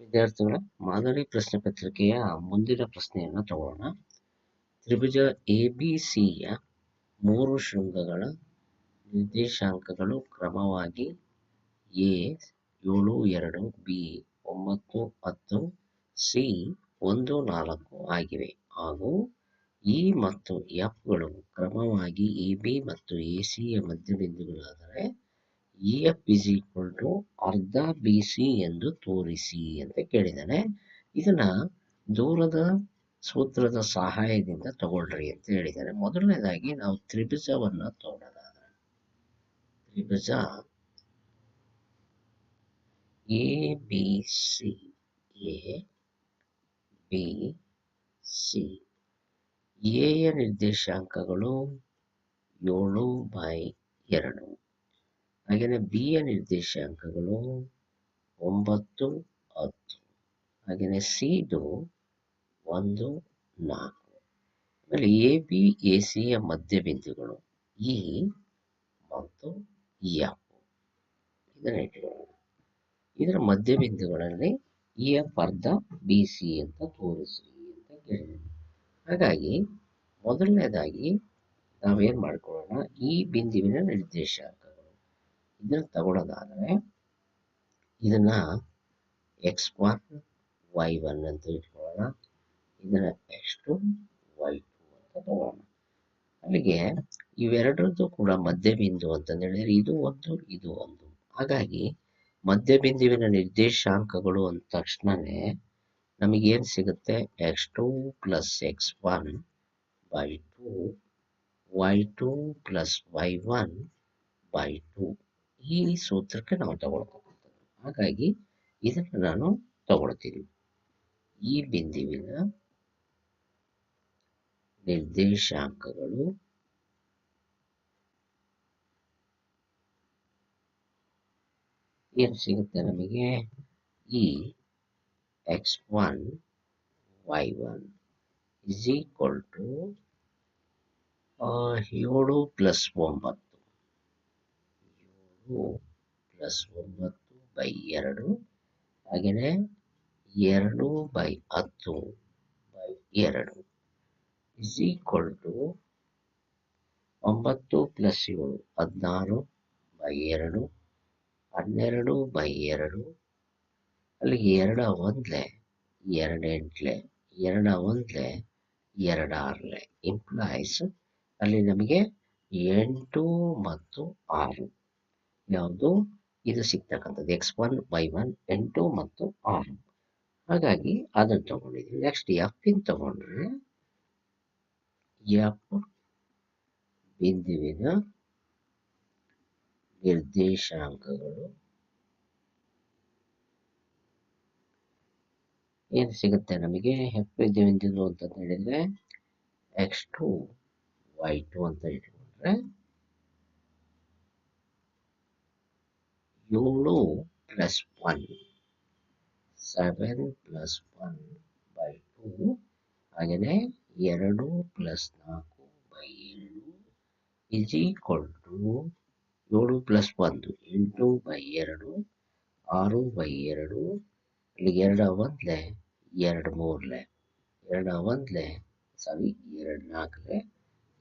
ವಿದ್ಯಾರ್ಥಿಗಳ, ಮಾದರಿ ಪ್ರಶ್ನೆ ಪತ್ರಿಕೆಯ ಮುಂದಿನ ಪ್ರಶ್ನೆಯನ್ನು ತಗೊಳ್ಳೋಣ. ತ್ರಿಭುಜ ಎ ಬಿ ಸಿಯ ಮೂರು ಶೃಂಗಗಳ ನಿರ್ದೇಶಾಂಕಗಳು ಕ್ರಮವಾಗಿ ಎ, ಏಳು, ಎರಡು, ಬಿ, ಒಂಬತ್ತು, ಹತ್ತು, ಸಿ, ಒಂದು, ನಾಲ್ಕು ಆಗಿವೆ. ಹಾಗೂ ಇ ಮತ್ತು ಎಫ್ಗಳು ಕ್ರಮವಾಗಿ ಎ, ಬಿ ಮತ್ತು ಎ ಸಿಯ ಮಧ್ಯಬಿಂದುಗಳಾದರೆ E F is equal to ಅರ್ಧ ಬಿ ಸಿ ಎಂದು ತೋರಿಸಿ ಅಂತ ಕೇಳಿದ್ದಾನೆ ಇದನ್ನ ದೂರದ ಸೂತ್ರದ ಸಹಾಯದಿಂದ ತಗೊಳ್ರಿ ಅಂತ ಹೇಳಿದ್ದಾರೆ ಮೊದಲನೇದಾಗಿ ನಾವು ತ್ರಿಭುಜವನ್ನ ತಗೊಳ್ಳೋದಾದ್ರೆ ತ್ರಿಭುಜ A B C A B C ಎಯ ನಿರ್ದೇಶಾಂಕಗಳು ಏಳು ಬೈ ಎರಡು. ಹಾಗೆಯೇ ಬಿ ಯ ನಿರ್ದೇಶಾಂಕಗಳು ಒಂಬತ್ತು, ಹತ್ತು. ಹಾಗೆಯೇ ಸಿದು ಒಂದು, ನಾಲ್ಕು. ಆಮೇಲೆ ಎ ಬಿ ಎ ಸಿಯ ಮಧ್ಯಬಿಂದುಗಳು. ಇ ಮತ್ತು ಎಫ್ ಇದನ್ನು ಇದರ ಮಧ್ಯಬಿಂದುಗಳಲ್ಲಿ ಇ ಎಫ್ ಅರ್ಧ ಬಿ ಸಿ ಅಂತ ತೋರಿಸಿ ಅಂತ ಕೇಳಿದೆ ಹಾಗಾಗಿ ಮೊದಲನೇದಾಗಿ ನಾವೇನು ಮಾಡ್ಕೊಳ್ಳೋಣ? ಈ ಬಿಂದುವಿನ ನಿರ್ದೇಶಾಂಕಗಳು ಇದನ್ನ ತಗೊಳ್ಳೋದಾದರೆ ಇದನ್ನ ಎಕ್ಸ್ ಒನ್ ವೈ ಒನ್ ಅಂತ ಇಟ್ಕೊಳ್ಳೋಣ. ಇದನ್ನ ಎಕ್ಸ್ ಟು ವೈ ಟು ಅಂತ ತಗೊಳ್ಳೋಣ ಅಲ್ಲಿಗೆ ಇವೆರಡರದ್ದು ಕೂಡ ಮಧ್ಯಬಿಂದು ಅಂತಂದು ಹೇಳಿದ್ರೆ ಇದು ಒಂದು ಇದು ಒಂದು. ಹಾಗಾಗಿ ಮಧ್ಯಬಿಂದುವಿನ ನಿರ್ದೇಶಾಂಕಗಳು ಅಂದ ತಕ್ಷಣವೇ ನಮಗೇನು ಸಿಗುತ್ತೆ? X two plus X one by two Y two plus Y one by two ಈ ಸೂತ್ರಕ್ಕೆ ನಾವು ತಗೊಳ್ಬೇಕು ಹಾಗಾಗಿ ಇದನ್ನು ನಾನು ತಗೊಳ್ತೀನಿ. ಈ ಬಿಂದುವಿನ ನಿರ್ದೇಶಾಂಕಗಳು ಏನು ಸಿಗುತ್ತೆ ನಮಗೆ? ಈ X one Y one is equal to ಏಳು ಪ್ಲಸ್ ಒಂಬತ್ತು. ಏಳು ಪ್ಲಸ್ ಒಂಬತ್ತು ಬೈ ಎರಡು ಹಾಗೆಯೇ ಎರಡು ಬೈ ಹತ್ತು ಬೈ ಎರಡು ಇಸ್ ಈಕ್ವಲ್ ಟು ಒಂಬತ್ತು ಪ್ಲಸ್ ಏಳು ಹದಿನಾರು ಬೈ ಎರಡು ಹನ್ನೆರಡು ಬೈ ಎರಡು ಅಲ್ಲಿಗೆ ಎರಡ ಒಂದ್ಲೆ, ಎರಡು ಎಂಟ್ಲೆ, ಎರಡ ಒಂದ್ಲೆ, ಎರಡು ಆರ್ಲೆ. ಇಂಪ್ಲಾಯ್ಸ್ ಅಲ್ಲಿ ನಮಗೆ ಎಂಟು ಮತ್ತು ಆರು. ಯಾವುದು? ಇದು ಸಿಗ್ತಕ್ಕಂಥದ್ದು. ಎಕ್ಸ್ ಒನ್ ವೈ ಒನ್ ಎಂಟು ಮತ್ತು ಆರ್ ಹಾಗಾಗಿ ಅದನ್ನು ತಗೊಂಡಿದ್ದೀವಿ. ನೆಕ್ಸ್ಟ್ ಎಫ್ ಇನ್ ತಗೊಂಡ್ರೆ ಎಫ್ ಬಿಂದುವಿನ ನಿರ್ದೇಶಾಂಕಗಳು ಏನು ಸಿಗುತ್ತೆ ನಮಗೆ? ಎಫ್ ಬಿಂದು ಅಂತ ಹೇಳಿದ್ರೆ ಎಕ್ಸ್ ಟು ವೈ ಟು ಅಂತ ಇಟ್ಕೊಂಡ್ರೆ ಏಳು plus one seven plus one by two ಹಾಗೆಯೇ ಎರಡು ಪ್ಲಸ್ ನಾಲ್ಕು ಬೈ ಎರಡು ಇಸ್ ಈಕ್ವಲ್ ಟು ಏಳು ಪ್ಲಸ್ ಒಂದು ಎಂಟು ಬೈ ಎರಡು, ಆರು ಬೈ ಎರಡು. ಇಲ್ಲಿಗೆ ಎರಡು ಒಂದ್ಲೆ, ಎರಡು ಮೂರ್ಲೆ. ಎರಡು ಒಂದ್ಲೆ ಸಾರಿ ಎರಡು ನಾಲ್ಕಲೆ,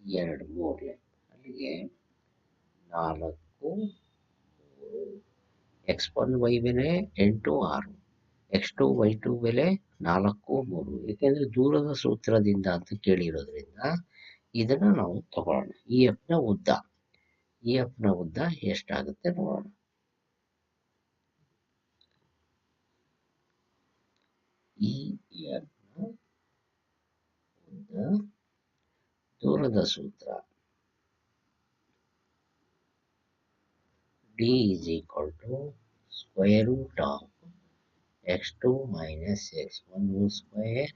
ಎರಡು ಮೂರ್ಲೆ. ಅಲ್ಲಿಗೆ ನಾಲ್ಕು, ಮೂರು ಎಕ್ಸ್ ಒನ್ ವೈ ಬೆಲೆ ಎಂಟು ಆರು ಎಕ್ಸ್ ಟು ವೈ ಟು ಬೆಲೆ ನಾಲ್ಕು ಮೂರು. ಏಕೆಂದರೆ ದೂರದ ಸೂತ್ರದಿಂದ ಅಂತ ಕೇಳಿರೋದ್ರಿಂದ ಇದನ್ನು ನಾವು ತಗೊಳ್ಳೋಣ. ಇ ಎಫ್ನ ಉದ್ದ. ಇ ಎಫ್ನ ಉದ್ದ ಎಷ್ಟಾಗುತ್ತೆ ನೋಡೋಣ. ಇ ಎಫ್ನ ಉದ್ದ ದೂರದ ಸೂತ್ರ. D is equal to square root of x2 minus x1 whole square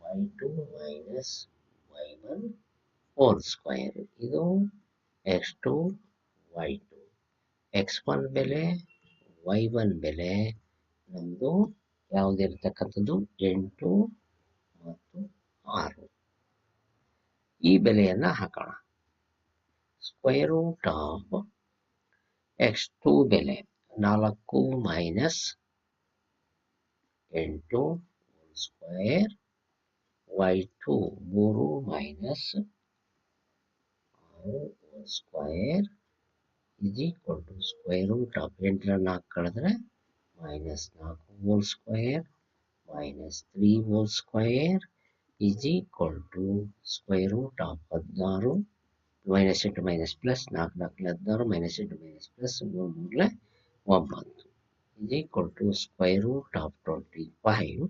y2 minus y1 whole square ಇದು x2 y2 x1 ಬೆಲೆ y1 ಬೆಲೆ ನಮ್ಮದು ಯಾವುದಿರ್ತಕ್ಕಂಥದ್ದು ಎಂಟು ಮತ್ತು ಆರು ಈ ಬೆಲೆಯನ್ನು ಹಾಕೋಣ square root of X two ಬೆಲೆ ನಾಲ್ಕು ಮೈನಸ್ ಎಂಟು ಸ್ಕ್ವೇರ್ ವೈ ಟು ಮೂರು ಮೈನಸ್ ಆರು square is equal to square root of ಎಂಟರ ನಾಲ್ಕು ಕಳೆದ್ರೆ ಮೈನಸ್ ನಾಲ್ಕು whole square minus three whole square is equal to square root of ಹದಿನಾರು ಮೈನಸ್ ಎಂಟು ಮೈನಸ್ ಪ್ಲಸ್ ನಾಲ್ಕು ನಾಲ್ಕು ಹದಿನಾರು ಮೈನಸ್ ಎಂಟು ಮೈನಸ್ ಪ್ಲಸ್ ಮೂರು ಮೂರಲೆ ಒಂಬತ್ತು. Is equal to square root of twenty five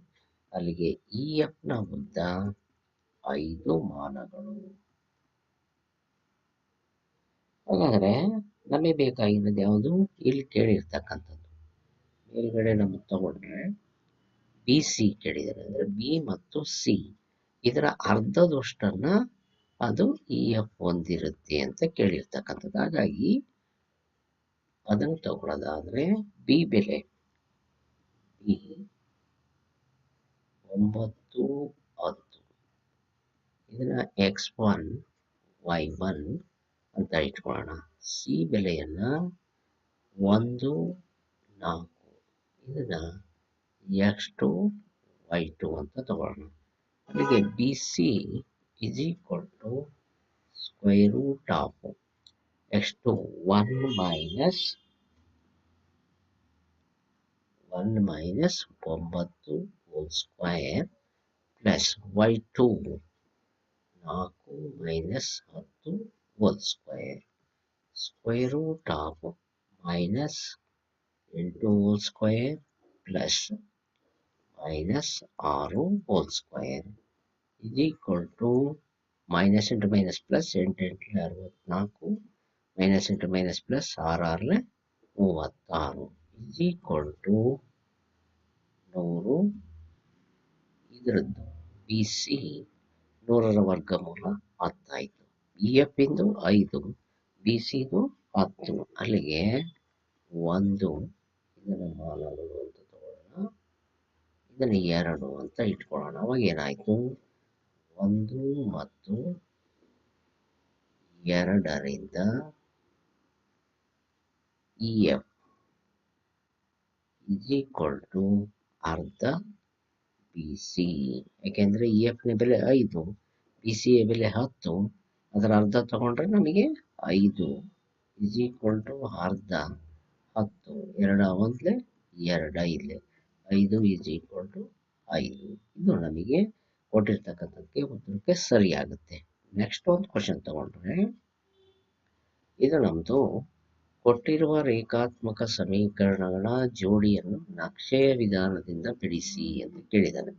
ಅಲ್ಲಿಗೆ ಇ ಎಫ್ನ ಉದ್ದ ಐದು ಮಾನಗಳು. ಹಾಗಾದರೆ ನಮಗೆ ಬೇಕಾಗಿರೋದು ಯಾವುದು? ಇಲ್ಲಿ ಕೇಳಿರ್ತಕ್ಕಂಥದ್ದು. ಮೇಲ್ಗಡೆ ನಮಗೆ ತಗೊಂಡ್ರೆ ಬಿ ಸಿ ಕೇಳಿದ್ದಾರೆ. ಅಂದರೆ ಬಿ ಮತ್ತು ಸಿ ಇದರ ಅರ್ಧದಷ್ಟನ್ನ ಅದು ಇ ಎಫ್ ಹೊಂದಿರುತ್ತೆ ಅಂತ ಕೇಳಿರ್ತಕ್ಕಂಥದ್ದು. ಹಾಗಾಗಿ ಅದನ್ನು ತಗೊಳ್ಳೋದಾದ್ರೆ ಬಿ ಬೆಲೆ. ಬಿ ಒಂಬತ್ತು ಹತ್ತು. ಇದನ್ನ ಎಕ್ಸ್ ಒನ್, ವೈ ಒನ್ ಅಂತ ಇಟ್ಕೊಳ್ಳೋಣ. ಸಿ ಬೆಲೆಯನ್ನ ಒಂದು ನಾಲ್ಕು. ಇದನ್ನ ಎಕ್ಸ್ ಟು ವೈ ಟು ಅಂತ ತಗೊಳ್ಳೋಣ. ಅಲ್ಲಿಗೆ B C is equal to square root of x two one minus one minus ಒಂಬತ್ತು whole square plus y two ನಾಲ್ಕು ಮೈನಸ್ ಹತ್ತು whole square square root of minus ಎಂಟು ಹೋಲ್ ಸ್ಕ್ವೇರ್ ಪ್ಲಸ್ ಮೈನಸ್ ಆರು whole square Is equal to minus into minus plus ಎಂಟು ಎಂಟು ಅರವತ್ನಾಲ್ಕು minus into minus plus ಆರು ಆರಲೆ ಮೂವತ್ತಾರು is equal to ನೂರು ಇದರದ್ದು ಬಿ ಸಿ ನೂರರ ವರ್ಗಮೂಲ ಹತ್ತಾಯಿತು ಇ ಎಫ್ ಇಂದು ಐದು ಬಿ ಸಿದು ಹತ್ತು ಅಲ್ಲಿಗೆ ಒಂದು ಇದನ್ನು ಮಾನಗಳು ಅಂತ ತಗೊಳ್ಳೋಣ ಇದನ್ನು ಎರಡು ಅಂತ ಇಟ್ಕೊಳ್ಳೋಣ ಅವಾಗ ಏನಾಯಿತು ಒಂದು ಮತ್ತು ಎರಡರಿಂದ E F is equal to ಅರ್ಧ ಬಿ ಸಿ ಯಾಕೆಂದರೆ ಇ ಎಫ್ನ ಬೆಲೆ ಐದು ಬಿ ಸಿ ಎ ಬೆಲೆ ಹತ್ತು, ಅದರ ಅರ್ಧ ತಗೊಂಡ್ರೆ ನಮಗೆ ಐದು. ಇಸ್ ಈಕ್ವಲ್ ಟು ಅರ್ಧ, ಹತ್ತು. ಎರಡ ಒಂದ್ಲೆ ಎರಡ ಇಲ್ಲೇ ಐದು ಇಸ್ ಈಕ್ವಲ್ ಟು ಐದು. ಇದು ನಮಗೆ ಕೊಟ್ಟಿರ್ತಕ್ಕಂಥದ್ದಕ್ಕೆ ಉತ್ತರಕ್ಕೆ ಸರಿಯಾಗುತ್ತೆ. ನೆಕ್ಸ್ಟ್ ಒಂದು ಕ್ವಶನ್ ತಗೊಂಡ್ರೆ, ಇದು ನಮ್ಮದು ಕೊಟ್ಟಿರುವ ರೇಖಾತ್ಮಕ ಸಮೀಕರಣಗಳ ಜೋಡಿಯನ್ನು ನಕ್ಷೆಯ ವಿಧಾನದಿಂದ ಬಿಡಿಸಿ ಅಂತ ಕೇಳಿದ್ದಾರೆ.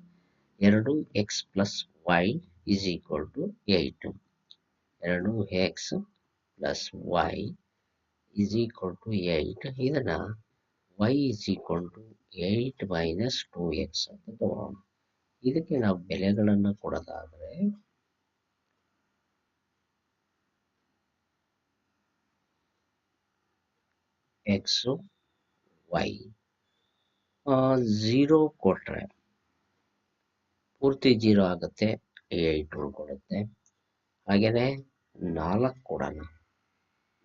ಎರಡು X plus Y is equal to eight ಎರಡು X plus Y is equal to eight ಇದನ್ನು Y is equal to eight minus two X ಅಂತ ತಗೊಳ್ಳೋಣ ಇದಕ್ಕೆ ನಾವು ಬೆಲೆಗಳನ್ನು ಕೊಡೋದಾದರೆ ಎಕ್ಸು ವೈ ಝೀರೋ ಕೊಟ್ಟರೆ ಪೂರ್ತಿ ಜೀರೋ ಆಗುತ್ತೆ ಏಯ್ಟ್ ಉಳ್ಕೊಡುತ್ತೆ ಹಾಗೆಯೇ ನಾಲ್ಕು ಕೊಡೋಣ.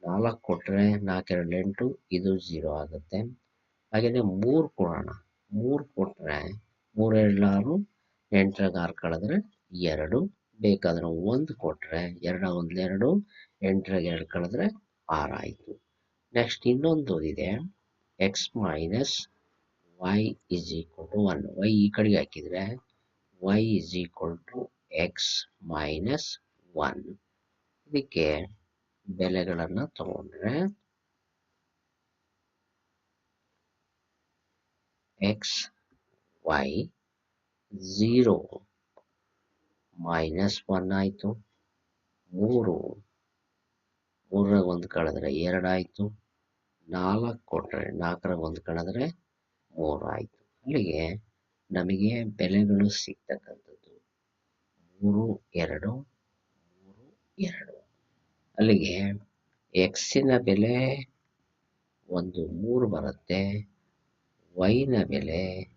ನಾಲ್ಕು ಕೊಟ್ಟರೆ ನಾಲ್ಕೆರಡು ಎಂಟು ಇದು ಝೀರೋ ಆಗುತ್ತೆ. ಹಾಗೆಯೇ ಮೂರು ಕೊಡೋಣ. ಮೂರು ಕೊಟ್ಟರೆ ಮೂರೆರಡು ಆರು ಎಂಟರಾಗ ಆರು ಕಳೆದ್ರೆ ಎರಡು, ಬೇಕಾದ್ರೆ ಒಂದು ಕೊಟ್ಟರೆ ಎರಡ ಒಂದು ಎರಡು ಎಂಟರಾಗ ಎರಡು ಕಳೆದ್ರೆ ಆರು ಆಯಿತು. ನೆಕ್ಸ್ಟ್ ಇನ್ನೊಂದು ಇದೆ. X minus Y is equal to one Y ಈ ಕಡೆಗೆ ಹಾಕಿದರೆ Y is equal to X minus one ಇದಕ್ಕೆ ಬೆಲೆಗಳನ್ನು ತಗೊಂಡ್ರೆ X Y zero minus one ಆಯಿತು. ಮೂರು ಮೂರರಾಗ ಒಂದು ಕಳೆದ್ರೆ ಎರಡು ಆಯಿತು. ನಾಲ್ಕು ಕೊಟ್ಟರೆ ನಾಲ್ಕರಾಗ ಒಂದು ಕಳೆದ್ರೆ ಮೂರಾಯಿತು ಅಲ್ಲಿಗೆ ನಮಗೆ ಬೆಲೆಗಳು ಸಿಗ್ತಕ್ಕಂಥದ್ದು. ಮೂರು, ಎರಡು ಮೂರು, ಎರಡು. ಅಲ್ಲಿಗೆ ಎಕ್ಸಿನ ಬೆಲೆ ಒಂದು ಮೂರು ಬರುತ್ತೆ ವೈನ ಬೆಲೆ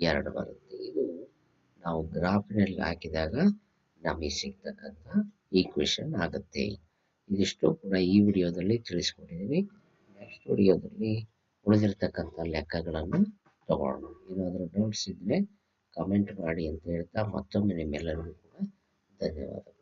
ಎರಡು ಬರುತ್ತೆ. ಇದು ನಾವು ಗ್ರಾಫ್ನಲ್ಲಿ ಹಾಕಿದಾಗ ನಮಗೆ ಸಿಗ್ತಕ್ಕಂಥ ಈಕ್ವೇಷನ್ ಆಗುತ್ತೆ. ಇದಿಷ್ಟು ಕೂಡ ಈ ವಿಡಿಯೋದಲ್ಲಿ ತಿಳಿಸ್ಕೊಂಡಿದ್ದೀವಿ ನೆಕ್ಸ್ಟ್ ವಿಡಿಯೋದಲ್ಲಿ ಉಳಿದಿರ್ತಕ್ಕಂಥ ಲೆಕ್ಕಗಳನ್ನು ತಗೊಳ್ಳೋಣ ಏನಾದರೂ ಡೌಟ್ಸ್ ಇದ್ದರೆ ಕಮೆಂಟ್ ಮಾಡಿ ಅಂತ ಹೇಳ್ತಾ ಮತ್ತೊಮ್ಮೆ ನಿಮ್ಮೆಲ್ಲರಿಗೂ ಕೂಡ ಧನ್ಯವಾದಗಳು.